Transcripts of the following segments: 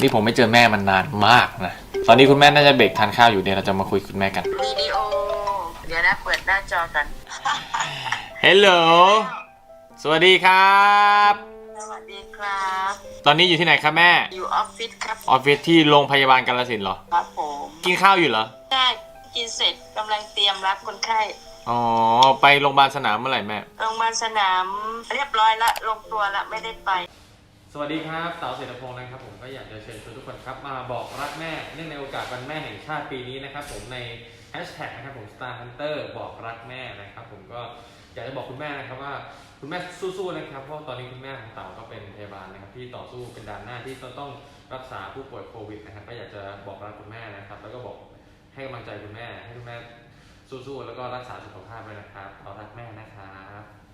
นี่ผมไม่เจอแม่มันนานมากนะ ตอนนี้คุณแม่น่าจะเบรกทานข้าวอยู่เดี๋ยวเราจะมาคุยกับคุณแม่กัน วิดีโอ เดี๋ยวนะเปิดหน้าจอกัน เฮลโหล สวัสดีครับ สวัสดีครับ ตอนนี้อยู่ที่ไหนครับแม่ อยู่ออฟฟิศครับ ออฟฟิศที่โรงพยาบาลกาลสินธุ์เหรอ ครับผมกินข้าวอยู่เหรอ ได้กินเสร็จกำลังเตรียมรับคนไข้อ๋อ ไปโรงพยาบาลสนามเมื่อไหร่แม่ โรงพยาบาลสนามเรียบร้อยละ ลงตัวละไม่ได้ไปส วัสดีครับเต๋าเศรษฐพงศ์นะครับผมก็อยากจะเชิญชวนทุกคนครับมาบอกรักแม่เนื่องในโอกาสวันแม่แห่งชาติปีนี้นะครับผมในแฮชแท็กนะครับผม Star Hunter บอกรักแม่นะครับผมก็อยากจะบอกคุณแม่นะครับว่าคุณแม่สู้ๆนะครับเพราะตอนนี้คุณแม่ของเต๋าก็เป็นพยาบาลนะครับที่ต่อสู้เป็นด่านหน้าที่ต้องรักษาผู้ป่วยโควิดนะครับก็อยากจะบอกรักคุณแม่นะครับแล้วก็บอกให้กำลังใจคุณแม่ให้คุณแม่สู้ๆแล้วก็รักษาสุขภาพด้วยนะครับเต๋ารักแม่นะครับ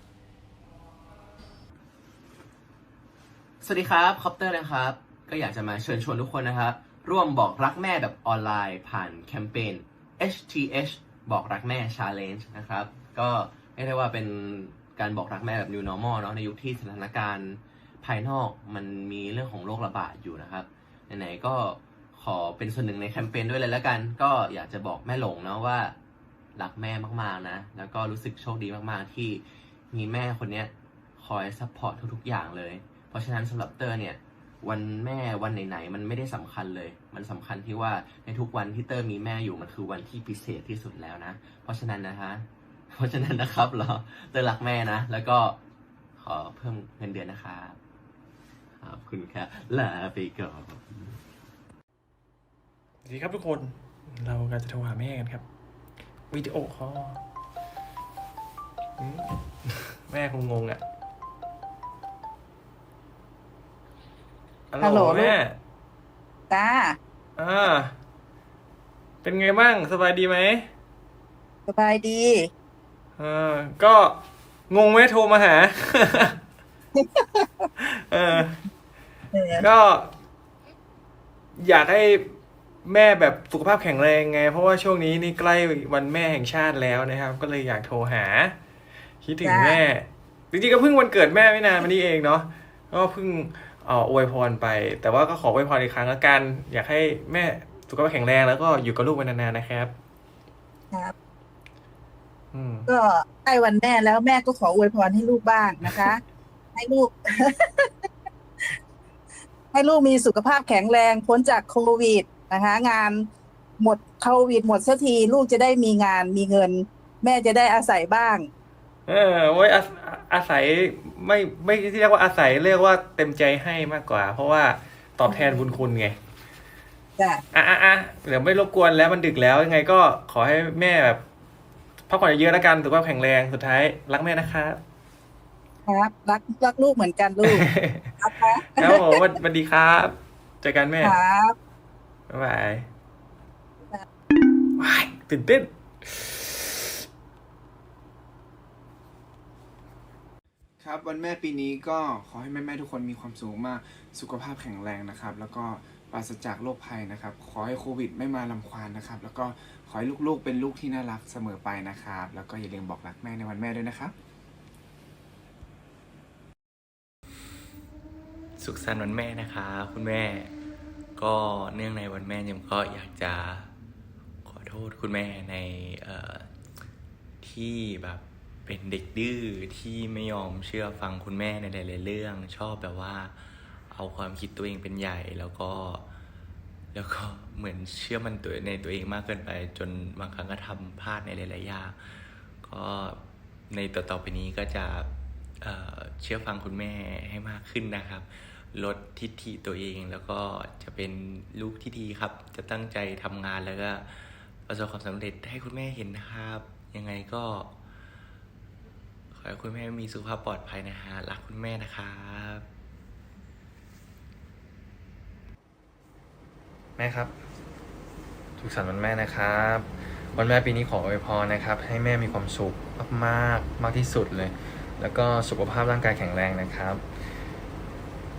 สวัสดีครับคอปเตอร์นะครับ ก็อยากจะมาเชิญชวนทุกคนนะครับ ร่วมบอกรักแม่แบบออนไลน์ผ่านแคมเปญ HTH บอกรักแม่ Challenge นะครับ ก็เรียกได้ว่าเป็นการบอกรักแม่แบบ New Normal เนาะในยุคที่สถานการณ์ภายนอกมันมีเรื่องของโรคระบาดอยู่นะครับไหนๆก็ขอเป็นส่วนหนึ่งในแคมเปญด้วยเลยแล้วกัน ก็อยากจะบอกแม่หลงเนาะว่ารักแม่มากๆนะ แล้วก็รู้สึกโชคดีมากๆที่มีแม่คนเนี้ยคอยซัพพอร์ตทุกๆอย่างเลย เพราะฉะนั้นสำหรับเตอร์เนี่ยวันแม่วันไหนๆมันไม่ได้สำคัญเลย มันสำคัญที่ว่าในทุกวันที่เตอร์มีแม่อยู่มันคือวันที่พิเศษที่สุดแล้วนะ เพราะฉะนั้นนะฮะเพราะฉะนั้นนะครับเราเตอร์รักแม่นะ แล้วก็ขอเพิ่มเงินเดือนนะครับขอบคุณครับลาไปก่อนสวัสดีครับทุกคนเรากำลังจะโทรหาแม่กันครับวิดีโอคอลแม่คงงงอะ ฮัลโหลลูกแม่จ้าอ่าเป็นไงบ้างสบายดีไหมสบายดีอ่าก็งงไหมโทรมาหาเออเออก็ อยากให้แม่แบบสุขภาพแข็งแรงไง เพราะว่าช่วงนี้นี่ใกล้วันแม่แห่งชาติแล้วนะครับ ก็เลยอยากโทรหา คิดถึงแม่ จริงๆก็เพิ่งวันเกิดแม่ไม่นานมานี้เองเนาะก็เพิ่งเอ่ออวยพรไป แต่ว่าก็ขออวยพรอีกครั้งแล้วกัน อยากให้แม่สุขภาพแข็งแรงแล้วก็อยู่กับลูกไปนานๆนะครับ ครับอืมก็ใกล้วันแม่แล้วแม่ก็ขออวยพรให้ลูกบ้างนะคะ ให้ลูก ให้ลูกมีสุขภาพแข็งแรงพ้นจากโควิดนะคะ งานหมดโควิดหมดสักทีลูกจะได้มีงานมีเงิน แม่จะได้อาศัยบ้าง เออไว้ อาอาศัยไม่ไม่ที่เรียกว่าอาศัยเรียกว่าเต็มใจให้มากกว่า เพราะว่าตอบแทนบุญคุณไงจ้ะอะอะอะเดี๋ยวไม่รบกวนแล้วมันดึกแล้วยังไงก็ขอให้แม่แบบพักผ่อนเยอะๆแล้วกันสุขภาพแข็งแรงสุดท้ายรักแม่นะครับครับรักรักลูกเหมือนกันลูกนะคะครับผมสวัสดีครับเจอกันแม่ครับบ๊ายบายว้ายตื่นเต้น ครับวันแม่ปีนี้ก็ขอให้แม่ๆทุกคนมีความสุขมากสุขภาพแข็งแรงนะครับ แล้วก็ปราศจากโรคภัยนะครับ ขอให้โควิดไม่มาลำควานนะครับ แล้วก็ขอให้ลูกๆเป็นลูกที่น่ารักเสมอไปนะครับ แล้วก็อย่าลืมบอกรักแม่ในวันแม่ด้วยนะครับ สุขสันต์วันแม่นะคะคุณแม่ ก็เนื่องในวันแม่ยิมก็อยากจะขอโทษคุณแม่ในที่แบบ เป็นเด็กดื้อที่ไม่ยอมเชื่อฟังคุณแม่ในหลายๆเรื่อง ชอบแบบว่า เอาความคิดตัวเองเป็นใหญ่แล้วก็ แล้วก็เหมือนเชื่อมันตัวในตัวเองมากเกินไป จนบางครั้งก็ทำพลาดในหลายๆอย่างก็ในต่อๆไปนี้ก็จะเเชื่อฟังคุณแม่ให้มากขึ้นนะครับ ลดทิฐิตัวเองแล้วก็จะเป็นลูกที่ดีครับ จะตั้งใจทำงานแล้วก็ประสบความสำเร็จให้คุณแม่เห็นนะครับ ยังไงก็ อให้คุณแม่มีสุขภาพปลอดภัยนะฮะ รักคุณแม่นะครับ แม่ครับสุขสันต์วันแม่นะครับ วันแม่ปีนี้ขออวยพรนะครับ ให้แม่มีความสุขมากๆมากที่สุดเลย แล้วก็สุขภาพร่างกายแข็งแรงนะครับ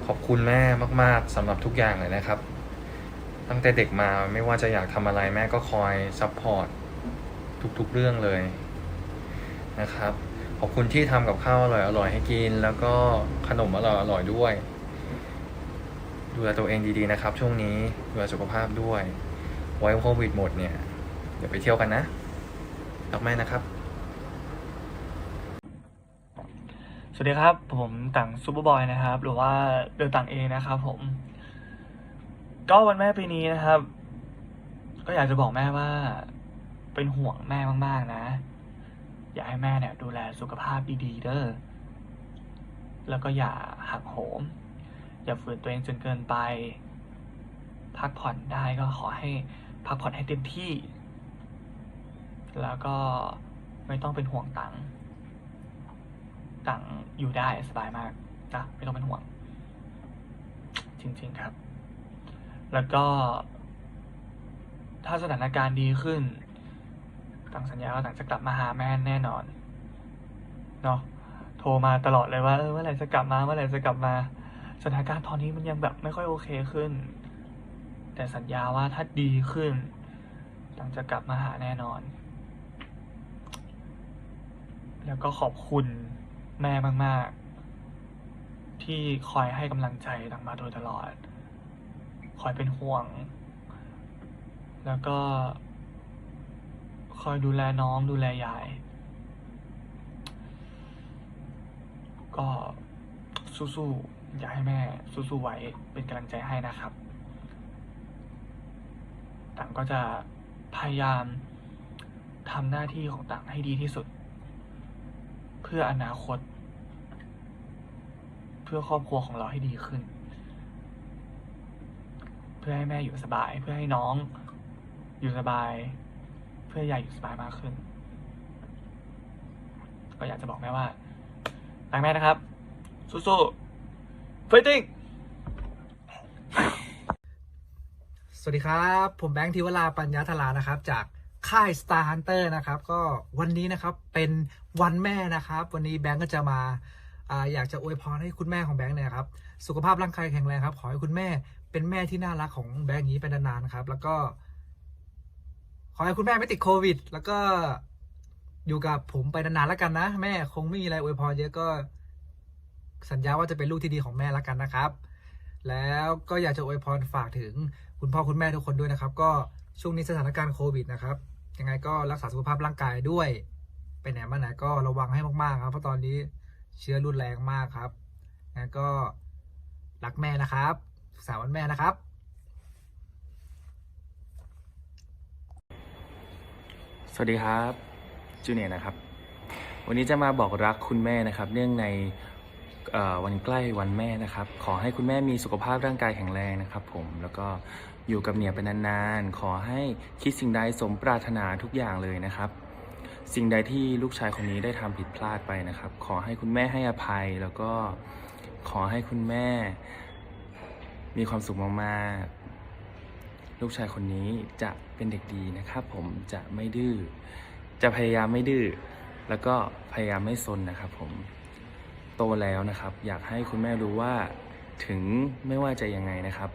ขอบคุณแม่มาก ๆสำหรับทุกอย่างเลยนะครับ ตั้งแต่เด็กมาไม่ว่าจะอยากทำอะไรแม่ก็คอยซัพพอร์ตทุกๆเรื่องเลยนะครับ อบคุณที่ทำกับข้าวอร่อยๆให้กิน แล้วก็ขนมอร่อยๆด้วย ดูแลตัวเองดีๆนะครับ ช่วงนี้ดูแลสุขภาพด้วย ไว้โควิดหมดเนี่ย เดี๋ยวไปเที่ยวกันนะรักแม่นะครับ สวัสดีครับ ผมต่างซูเปอร์บอยนะครับ หรือว่าเดอะต่างเองนะครับผม ก็วันแม่ปีนี้นะครับ ก็อยากจะบอกแม่ว่า เป็นห่วงแม่มาก ๆ นะ อยากให้แม่เนี่ยดูแลสุขภาพดีๆเด้อ แล้วก็อย่าหักโหม อย่าฝืนตัวเองจนเกินไป พักผ่อนได้ก็ขอให้พักผ่อนให้เต็มที่ แล้วก็ไม่ต้องเป็นห่วงตังค์ต่างอยู่ได้สบายมากนะไม่ต้องเป็นห่วง จริงๆครับ แล้วก็ ถ้าสถานการณ์ดีขึ้น ต่างสัญญาว่าต่างจะกลับมาหาแม่แน่นอนเนาะโทรมาตลอดเลยว่าเออเมื่อไหร่จะกลับมาเมื่อไหร่จะกลับมาสถานการณ์ตอนนี้มันยังแบบไม่ค่อยโอเคขึ้น แต่สัญญาว่าถ้าดีขึ้นต่างจะกลับมาหาแน่นอน แล้วก็ขอบคุณแม่มาก ๆ ที่คอยให้กำลังใจต่างมาโดยตลอด คอยเป็นห่วง แล้วก็ คอยดูแลน้องดูแลยาย ก็สู้ๆ อยากให้แม่สู้ๆไว้เป็นกำลังใจให้นะครับต่างก็จะพยายามทำหน้าที่ของต่างให้ดีที่สุด เพื่ออนาคต เพื่อครอบครัวของเราให้ดีขึ้น เพื่อให้แม่อยู่สบาย เพื่อให้น้องอยู่สบาย พื่อยายอยู่สบายมากขึ้น ก็อยากจะบอกแม่ว่ารักแม่นะครับ สู้ๆ fighting สวัสดีครับ ผมแบงค์ทิวราปัญญาธรานะครับ จากค่าย Star Hunter นะครับ ก็วันนี้นะครับเป็นวันแม่นะครับ วันนี้แบงค์ก็จะมาอยากจะอวยพรให้คุณแม่ของแบงค์เนี่ยครับ สุขภาพร่างกายแข็งแรงครับ ขอให้คุณแม่เป็นแม่ที่น่ารักของแบงค์อย่างนี้ไปนานๆนะครับ แล้วก็ ขอให้คุณแม่ไม่ติดโควิด แล้วก็อยู่กับผมไปนานๆแล้วกันนะ แม่คงไม่มีอะไรอวยพรเยอะก็สัญญาว่าจะเป็นลูกที่ดีของแม่แล้วกันนะครับ แล้วก็อยากจะอวยพรฝากถึงคุณพ่อคุณแม่ทุกคนด้วยนะครับ ก็ช่วงนี้สถานการณ์โควิดนะครับ ยังไงก็รักษาสุขภาพร่างกายด้วย ไปไหนมาไหนก็ระวังให้มากๆครับ เพราะตอนนี้เชื้อรุนแรงมากครับงั้นก็รักแม่นะครับสุขสันต์วันแม่นะครับ สวัสดีครับจูเนียร์นะครับ วันนี้จะมาบอกรักคุณแม่นะครับ เนื่องในวันใกล้วันแม่นะครับ ขอให้คุณแม่มีสุขภาพร่างกายแข็งแรงนะครับ ผมแล้วก็อยู่กับเหนียเป็นนานๆ ขอให้คิดสิ่งใดสมปรารถนาทุกอย่างเลยนะครับ สิ่งใดที่ลูกชายคนนี้ได้ทำผิดพลาดไปนะครับ ขอให้คุณแม่ให้อภัย แล้วก็ขอให้คุณแม่ มีความสุขมากๆ ลูกชายคนนี้จะเป็นเด็กดีนะครับผมจะไม่ดื้อจะพยายามไม่ดื้อแล้วก็พยายามไม่ซนนะครับ ผมโตแล้วนะครับ อยากให้คุณแม่รู้ว่าถึงไม่ว่าจะยังไงนะครับ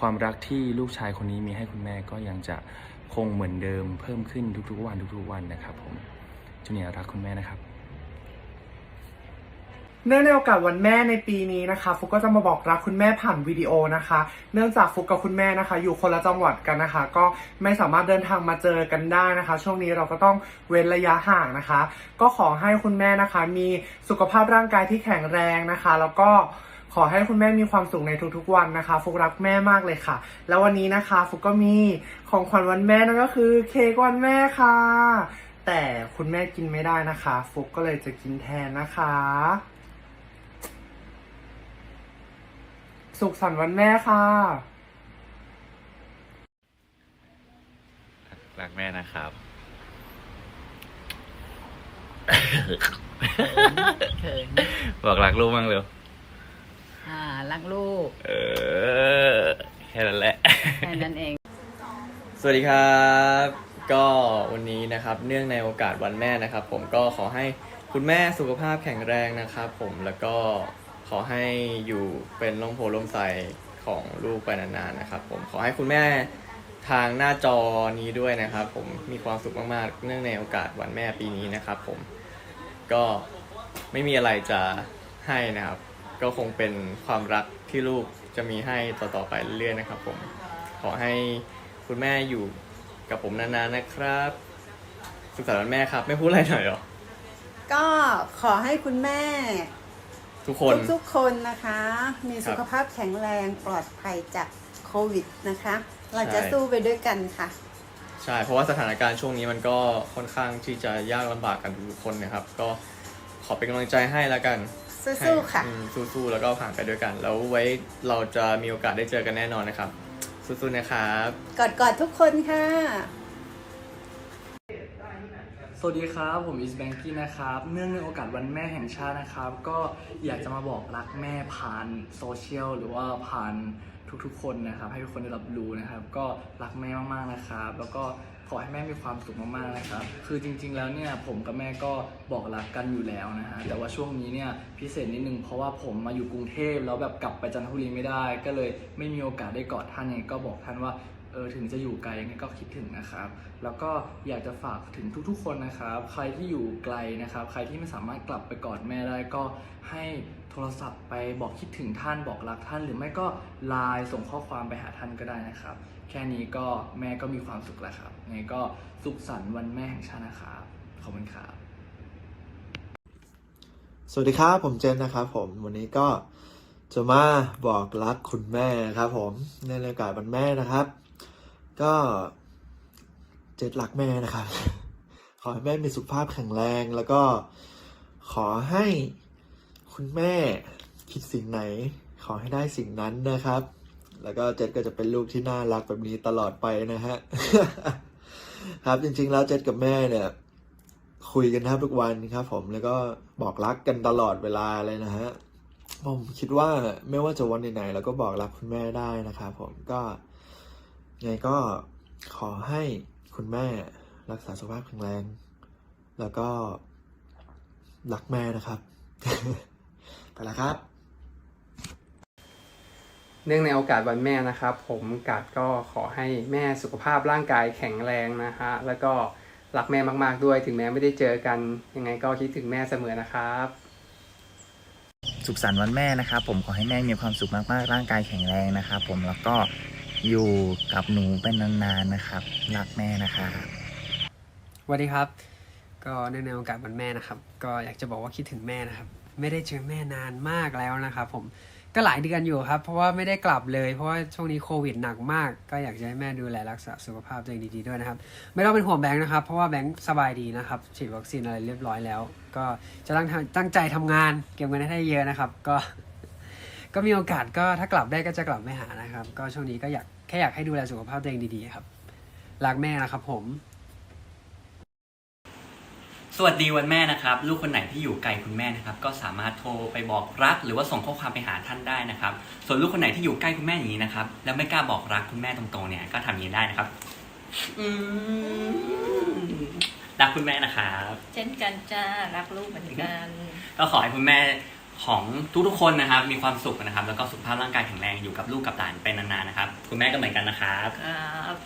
ความรักที่ลูกชายคนนี้มีให้คุณแม่ก็ยังจะคงเหมือนเดิมเพิ่มขึ้นทุกๆวันทุกๆวันนะครับ ผมจูเนียร์รักคุณแม่นะครับ เนื่องในโอกาสวันแม่ในปีนี้นะคะ ฟุกก็จะมาบอกรักคุณแม่ผ่านวิดีโอนะคะ เนื่องจากฟุกกับคุณแม่นะคะ อยู่คนละจังหวัดกันนะคะ ก็ไม่สามารถเดินทางมาเจอกันได้นะคะ ช่วงนี้เราก็ต้องเว้นระยะห่างนะคะ ก็ขอให้คุณแม่นะคะ มีสุขภาพร่างกายที่แข็งแรงนะคะ แล้วก็ขอให้คุณแม่มีความสุขในทุกๆวันนะคะ ฟุกรักแม่มากเลยค่ะ แล้ววันนี้นะคะ ฟุกก็มีของขวัญวันแม่นั่นก็คือ เค้กวันแม่ค่ะ แต่คุณแม่กินไม่ได้นะคะ ฟุกก็เลยจะกินแทนนะคะ สุขสันต์วันแม่ค่ะ รักแม่นะครับบอกรักลูกบ้างเร็ว อ่ารักลูกเออ แค่นั้นแหละ แค่นั้นเอง สวัสดีครับ ก็วันนี้นะครับเนื่องในโอกาสวันแม่นะครับ ผมก็ขอให้คุณแม่สุขภาพแข็งแรงนะครับ ผมแล้วก็ ขอให้อยู่เป็นลมโพลมใสของลูกไปนานๆนะครับ ผมขอให้คุณแม่ทางหน้าจอนี้ด้วยนะครับ ผมมีความสุขมากๆ เนื่องในโอกาสวันแม่ปีนี้นะครับ ผมก็ไม่มีอะไรจะให้นะครับ ก็คงเป็นความรักที่ลูกจะมีให้ต่อๆไปเรื่อยๆนะครับ ผมขอให้คุณแม่อยู่กับผมนานๆนะครับสุขสันต์วันแม่ครับ ไม่พูดอะไรหน่อยหรอก็ขอให้คุณแม่ ทุกคน ทุกๆคนนะคะ มีครับสุขภาพแข็งแรงปลอดภัยจากโควิดนะคะ เราจะใช่ สู้ไปด้วยกันค่ะ ใช่ เพราะว่าสถานการณ์ช่วงนี้มันก็ค่อนข้างที่จะยากลำบากกันทุกคนนะครับ ก็ขอเป็นกำลังใจให้แล้วกันสู้ๆค่ะ ให้อืมสู้ๆแล้วก็ผ่านไปด้วยกัน แล้วไว้เราจะมีโอกาสได้เจอกันแน่นอนนะครับ สู้ๆนะครับ กอดกอดๆทุกคนค่ะ สวัสดีครับ ผมอิสแบงกี้นะครับ เนื่องในโอกาสวันแม่แห่งชาตินะครับ ก็อยากจะมาบอกรักแม่ผ่านโซเชียลหรือว่าผ่านทุกๆ คนนะครับ ให้ทุกคนได้รับรู้นะครับ ก็รักแม่มากๆนะครับ แล้วก็ขอให้แม่มีความสุขมากๆนะครับ คือจริง ๆ แล้วเนี่ยผมกับแม่ก็บอกรักกันอยู่แล้วนะฮะ แต่ว่าช่วงนี้เนี่ยพิเศษนิดนึงเพราะว่าผมมาอยู่กรุงเทพแล้วแบบกลับไปจันทบุรีไม่ได้ ก็เลยไม่มีโอกาสได้กอดท่านยังไงก็บอกท่านว่า เออถึงจะอยู่ไกลยังไงก็คิดถึงนะครับ แล้วก็อยากจะฝากถึงทุกๆ คนนะครับ ใครที่อยู่ไกลนะครับ ใครที่ไม่สามารถกลับไปกอดแม่ได้ก็ให้โทรศัพท์ไปบอกคิดถึงท่านบอกรักท่าน หรือไม่ก็ไลน์ส่งข้อความไปหาท่านก็ได้นะครับ แค่นี้ก็แม่ก็มีความสุขแล้วครับยังไงก็สุขสันต์วันแม่แห่งชาตินะครับขอบคุณครับสวัสดีครับ ผมเจนนะครับผมวันนี้ก็จะมาบอกรักคุณแม่ครับผมในโอกาสวันแม่นะครับ ก็เจนรักแม่นะครับ ขอให้แม่มีสุขภาพแข็งแรงแล้วก็ขอให้คุณแม่คิดสิ่งไหน ขอให้ได้สิ่งนั้นนะครับ แล้วก็เจนก็จะเป็นลูกที่น่ารักแบบนี้ตลอดไปนะฮะครับจริงๆแล้วเจนกับแม่เนี่ย คุยกันแทบทุกวันครับ ผมแล้วก็บอกรักกันตลอดเวลาเลยนะฮะผมคิดว่าไม่ว่าจะวันไหนๆเราก็บอกรักคุณแม่ได้นะครับผมก็ ไงก็ขอให้คุณแม่รักษาสุขภาพแข็งแรง แล้วก็รักแม่นะครับ ไปแล้วครับ เนื่องในโอกาสวันแม่นะครับ ผมกัดก็ขอให้แม่สุขภาพร่างกายแข็งแรงนะฮะ แล้วก็รักแม่มากๆด้วย ถึงแม้ไม่ได้เจอกัน ยังไงก็คิดถึงแม่เสมอนะครับ สุขสันต์วันแม่นะครับ ผมขอให้แม่มีความสุขมากๆ ร่างกายแข็งแรงนะครับ ผมแล้วก็ อยู่กับหนูเป็นนานๆนะครับ รักแม่นะครับ สวัสดีครับ ก็เนื่องในโอกาสวันแม่นะครับ ก็อยากจะบอกว่าคิดถึงแม่นะครับ ไม่ได้เจอแม่นานมากแล้วนะครับ ผมก็หลายเดือนอยู่ครับ เพราะว่าไม่ได้กลับเลยเพราะว่าช่วงนี้โควิดหนักมาก ก็อยากจะให้แม่ดูแลรักษาสุขภาพตัวเองดีๆด้วยนะครับ ไม่ต้องเป็นห่วงแบงค์นะครับ เพราะว่าแบงค์สบายดีนะครับฉีดวัคซีนอะไรเรียบร้อยแล้ว ก็จะตั้งตั้งใจทำงาน เก็บเงินให้ได้เยอะนะครับ ก็ ก็มีโอกาสก็ถ้ากลับได้ก็จะกลับไปหานะครับ ก็ช่วงนี้ก็อยาก ค่อยากให้ดูแลสุขภาพตัวเองดีๆครับ รักแม่นะครับผม สวัสดีวันแม่นะครับ ลูกคนไหนที่อยู่ไกลคุณแม่นะครับ ก็สามารถโทรไปบอกรัก หรือว่าส่งข้อความไปหาท่านได้นะครับ ส่วนลูกคนไหนที่อยู่ใกล้คุณแม่อย่างนี้นะครับ แล้วไม่กล้าบอกรักคุณแม่ตรงๆเนี่ยก็ทำอย่างนี้ได้นะครับอืมรักคุณแม่นะครับ เช่นกันจ้ารักลูกเหมือนกัน ก็ขอให้คุณแม่ ของทุกๆคนนะครับ มีความสุขนะครับ แล้วก็สุขภาพร่างกายแข็งแรงอยู่กับลูกกับหลานเป็นนานๆนะครับ คุณแม่ก็เหมือนกันนะครับ ครับ